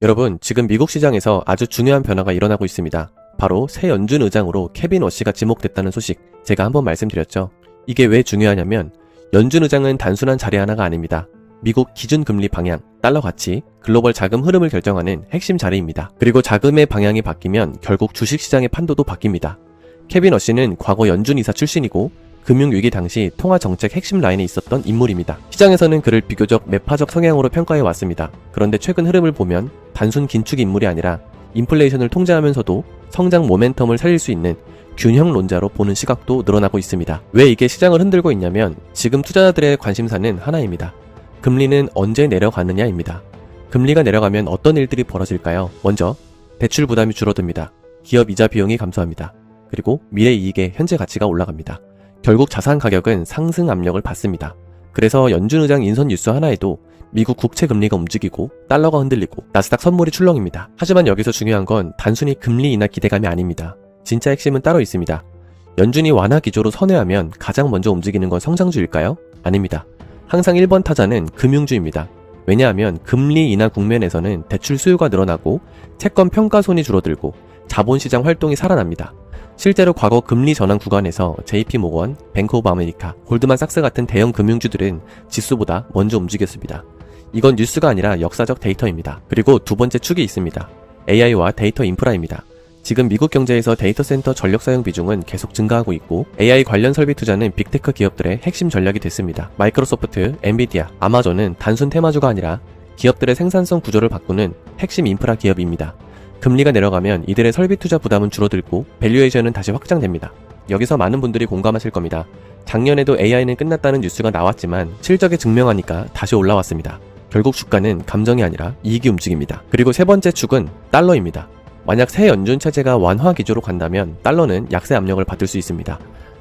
여러분, 지금 미국 시장에서 아주 중요한 변화가 일어나고 있습니다. 바로 새 연준 의장으로 케빈 워시가 지목됐다는 소식 제가 한번 말씀드렸죠. 이게 왜 중요하냐면 연준 의장은 단순한 자리 하나가 아닙니다. 미국 기준 금리 방향, 달러 가치, 글로벌 자금 흐름을 결정하는 핵심 자리입니다. 그리고 자금의 방향이 바뀌면 결국 주식 시장의 판도도 바뀝니다. 케빈 워시는 과거 연준 이사 출신이고 금융위기 당시 통화정책 핵심 라인에 있었던 인물입니다. 시장에서는 그를 비교적 매파적 성향으로 평가해 왔습니다. 그런데 최근 흐름을 보면 단순 긴축 인물이 아니라 인플레이션을 통제하면서도 성장 모멘텀을 살릴 수 있는 균형론자로 보는 시각도 늘어나고 있습니다. 왜 이게 시장을 흔들고 있냐면 지금 투자자들의 관심사는 하나입니다. 금리는 언제 내려가느냐입니다. 금리가 내려가면 어떤 일들이 벌어질까요? 먼저 대출 부담이 줄어듭니다. 기업 이자 비용이 감소합니다. 그리고 미래 이익의 현재 가치가 올라갑니다. 결국 자산 가격은 상승 압력을 받습니다. 그래서 연준 의장 인선 뉴스 하나에도 미국 국채 금리가 움직이고 달러가 흔들리고 나스닥 선물이 출렁입니다. 하지만 여기서 중요한 건 단순히 금리 인하 기대감이 아닙니다. 진짜 핵심은 따로 있습니다. 연준이 완화 기조로 선회하면 가장 먼저 움직이는 건 성장주일까요? 아닙니다. 항상 1번 타자는 금융주입니다. 왜냐하면 금리 인하 국면에서는 대출 수요가 늘어나고 채권 평가손이 줄어들고 자본시장 활동이 살아납니다. 실제로 과거 금리 전환 구간에서 JP 모건, 뱅크 오브 아메리카, 골드만삭스 같은 대형 금융주들은 지수보다 먼저 움직였습니다. 이건 뉴스가 아니라 역사적 데이터입니다. 그리고 두 번째 축이 있습니다. AI와 데이터 인프라입니다. 지금 미국 경제에서 데이터 센터 전력 사용 비중은 계속 증가하고 있고 AI 관련 설비 투자는 빅테크 기업들의 핵심 전략이 됐습니다. 마이크로소프트, 엔비디아, 아마존은 단순 테마주가 아니라 기업들의 생산성 구조를 바꾸는 핵심 인프라 기업입니다. 금리가 내려가면 이들의 설비 투자 부담은 줄어들고 밸류에이션은 다시 확장됩니다. 여기서 많은 분들이 공감하실 겁니다. 작년에도 AI는 끝났다는 뉴스가 나왔지만 실적에 증명하니까 다시 올라왔습니다. 결국 주가는 감정이 아니라 이익이 움직입니다. 그리고 세 번째 축은 달러입니다. 만약 새 연준 체제가 완화 기조로 간다면 달러는 약세 압력을 받을 수 있습니다.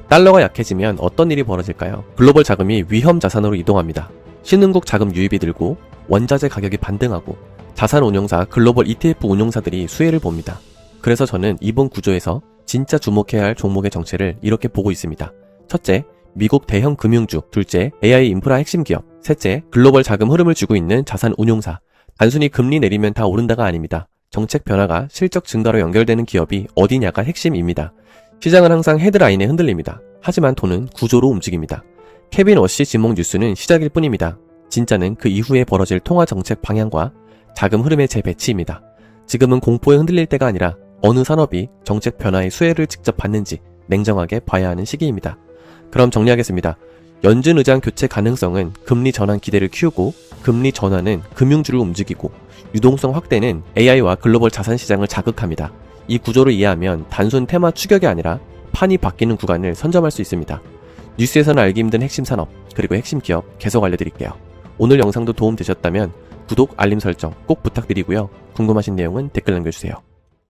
달러가 약해지면 어떤 일이 벌어질까요? 글로벌 자금이 위험 자산으로 이동합니다. 신흥국 자금 유입이 들고 원자재 가격이 반등하고 자산 운용사 글로벌 ETF 운용사들이 수혜를 봅니다. 그래서 저는 이번 구조에서 진짜 주목해야 할 종목의 정체를 이렇게 보고 있습니다. 첫째, 미국 대형 금융주, 둘째, AI 인프라 핵심 기업, 셋째, 글로벌 자금 흐름을 주고 있는 자산 운용사. 단순히 금리 내리면 다 오른다가 아닙니다. 정책 변화가 실적 증가로 연결되는 기업이 어디냐가 핵심입니다. 시장은 항상 헤드라인에 흔들립니다. 하지만 돈은 구조로 움직입니다. 케빈 워시 지목 뉴스는 시작일 뿐입니다. 진짜는 그 이후에 벌어질 통화 정책 방향과 자금 흐름의 재배치입니다. 지금은 공포에 흔들릴 때가 아니라 어느 산업이 정책 변화의 수혜를 직접 받는지 냉정하게 봐야 하는 시기입니다. 그럼 정리하겠습니다. 연준 의장 교체 가능성은 금리 전환 기대를 키우고 금리 전환은 금융주를 움직이고 유동성 확대는 AI와 글로벌 자산 시장을 자극합니다. 이 구조를 이해하면 단순 테마 추격이 아니라 판이 바뀌는 구간을 선점할 수 있습니다. 뉴스에서는 알기 힘든 핵심 산업, 그리고 핵심 기업 계속 알려드릴게요. 오늘 영상도 도움 되셨다면 구독, 알림 설정 꼭 부탁드리고요. 궁금하신 내용은 댓글 남겨주세요.